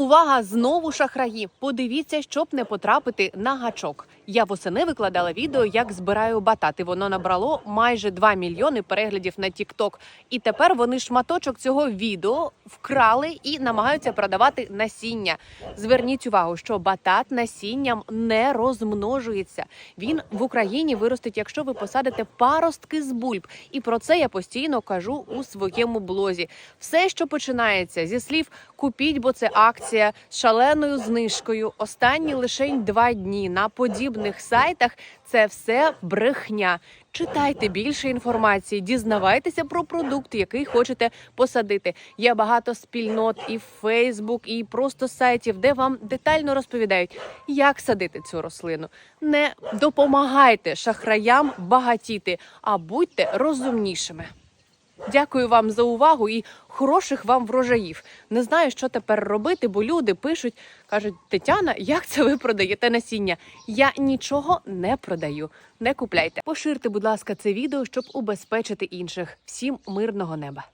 Увага! Знову шахраї. Подивіться, щоб не потрапити на гачок. Я восени викладала відео, як збираю батат. І воно набрало майже 2 мільйони переглядів на TikTok. І тепер вони шматочок цього відео вкрали і намагаються продавати насіння. Зверніть увагу, що батат насінням не розмножується. Він в Україні виростить, якщо ви посадите паростки з бульб. І про це я постійно кажу у своєму блозі. Все, що починається зі слів купіть, бо це акція з шаленою знижкою. Останні лишень два дні на подібних сайтах. Це все брехня. Читайте більше інформації, дізнавайтеся про продукт, який хочете посадити. Є багато спільнот і Фейсбук, і просто сайтів, де вам детально розповідають, як садити цю рослину. Не допомагайте шахраям багатіти, а будьте розумнішими. Дякую вам за увагу і хороших вам врожаїв. Не знаю, що тепер робити, бо люди пишуть, кажуть: Тетяна, як це ви продаєте насіння? Я нічого не продаю. Не купляйте. Поширте, будь ласка, це відео, щоб убезпечити інших. Всім мирного неба.